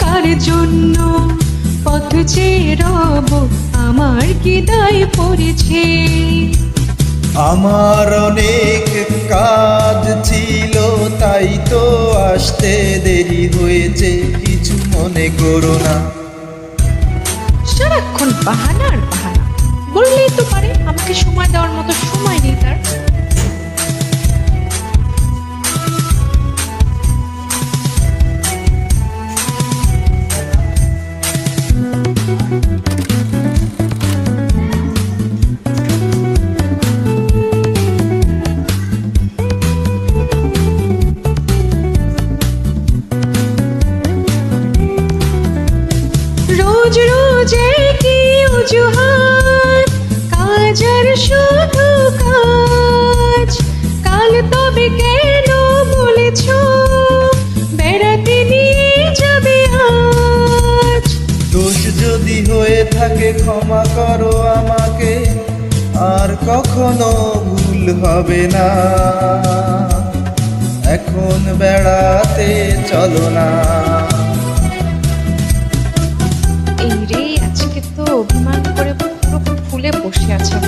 কার জন্য পথ চেয়ে রব আমার কি দায় পড়েছে। আমার অনেক কাজ ছিল তাই তো আসতে দেরি হয়েছে কিছু মনে করো না। সারাক্ষণ বাহানার বাহানা রোজ রোজ কি অজুহাত। কাজ শুধু কাজ। কাল কেন বলেছ? বেড়াতে যাবে দোষ যদি হয়ে থাকে ক্ষমা করো আমাকে, আর কখনো ভুল হবে না। এখন বেড়াতে চলো না। 我是亚倩